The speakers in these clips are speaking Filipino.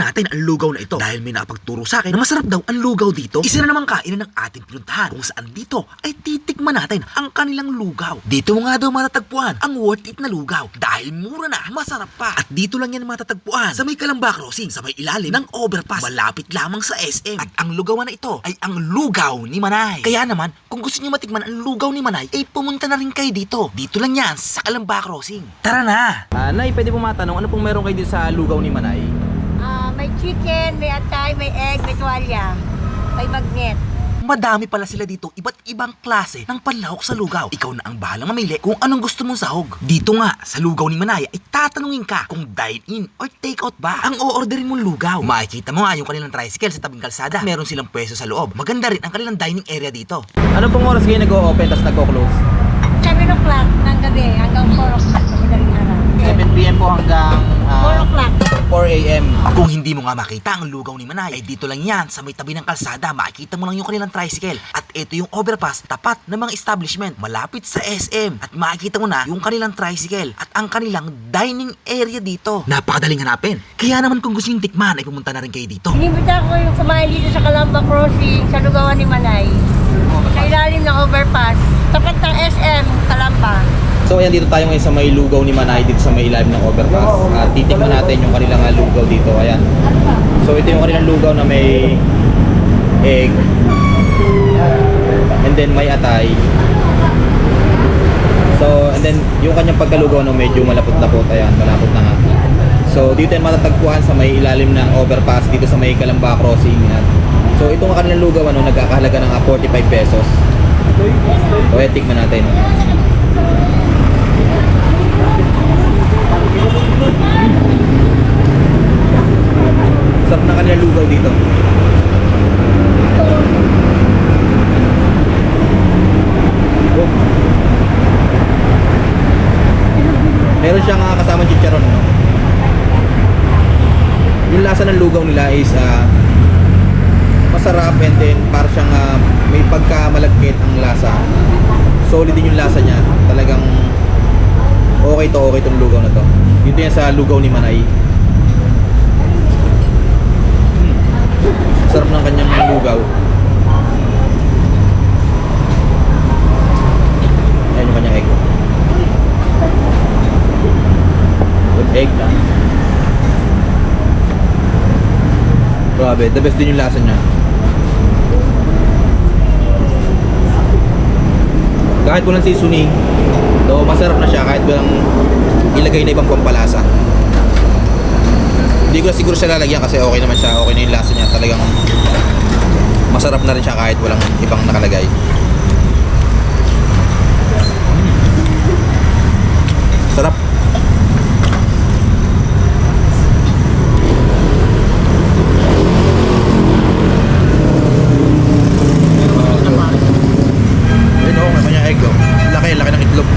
ang lugaw na ito dahil may nakapagturo sa akin na masarap daw ang lugaw dito. Isa na naman kainan ng ating pinuntahan kung saan dito ay titikman natin ang kanilang lugaw. Dito nga daw matatagpuan ang worth it na lugaw dahil mura na, masarap pa. At dito lang yan matatagpuan sa may Kalamba Crossing sa may ilalim ng overpass malapit lamang sa SM. At ang lugawan na ito ay ang lugaw ni Manay. Kaya naman, kung gusto niyo matikman ang lugaw ni Manay, ay pumunta na rin kayo dito. Dito lang yan sa Kalamba Crossing. Tara na! Ah, Nay, pwede po matanong, ano pong meron kayo dito sa lugaw ni Manay? May chicken, may atay, may egg, may tuwalya, may magnet. Madami pala sila dito, iba't ibang klase ng panlahok sa lugaw. Ikaw na ang bahalang mamili kung anong gusto mong sahog. Dito nga, sa lugaw ni Manaya, ay tatanungin ka kung dine-in or take-out ba ang o-orderin mong lugaw. Makikita mo nga yung kanilang tricycle sa tabing kalsada. Meron silang pwesto sa loob. Maganda rin ang kanilang dining area dito. Ano pong oras kayo nag-o-open tapos nagko-close? 7 o'clock ng gabi hanggang 4 o'clock. 7pm po hanggang 4 ah, o'clock. 4am. Kung hindi mo nga makita ang lugaw ni Manay, ay dito lang yan sa may tabi ng kalsada. Makikita mo lang yung kanilang tricycle. At ito yung overpass, tapat ng mga establishment, malapit sa SM. At makikita mo na yung kanilang tricycle at ang kanilang dining area dito. Napakadaling hanapin. Kaya naman kung gusto yung tikman, ay pumunta na rin kayo dito. Inimbita ko yung kumain dito sa Calamba Crossing, sa lugawan ni Manay. Sa ilalim ng overpass. Tapat ng SM, Calamba. So ayan dito tayo ngayon sa may lugaw ni Manay dito sa may ilalim ng overpass. At titikman natin yung kanilang ah, lugaw dito. Ayan. So ito yung kanilang lugaw na may egg. And then may atay. So, and then yung kanyang pagkalugaw no, medyo malapot-lapot. Ayan, malapot na nga. So, dito yan matatagpuan sa may ilalim ng overpass dito sa may Kalamba Crossing. Ayan. So, itong kanilang lugaw ano, nagkakahalaga ng ah, 45 pesos. So, ayan, tikman natin. Sarap na kanilang lugaw dito. Oh. Meron uh, kasama chicharon, no? Yung lasa ng lugaw nila is ah, masarap and then para siyang ah, may pagkamalagkit ang lasa. Solid din yung lasa niya. Talagang okay to okay tong lugaw na to. Dito yan sa lugaw ni Manay. Hmm. Sarap ng kanyang lugaw. Ayan yung kanyang egg. With egg lang. Grabe, the best din yung lasa niya. Kahit walang seasoning, though masarap na siya kahit walang ilagay na ibang pampalasa. Hindi ko na siguro siya lalagyan kasi okay naman siya, okay na yung lasa niya. Talagang masarap na rin siya kahit walang ibang nakalagay. Sarap. Ayun oh, may kanyang egg oh. Laki, laki ng itlog.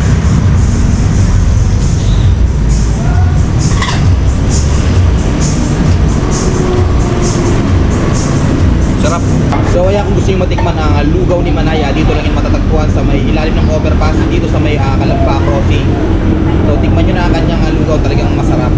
Sarap. So kaya kung gusto nyo matikman ang ah, lugaw ni Manaya, dito lang yung matatagpuan sa may ilalim ng overpass, dito sa may uh, Kalamba Crossing. So tikman nyo na ang kanyang ah, lugaw, talagang masarap.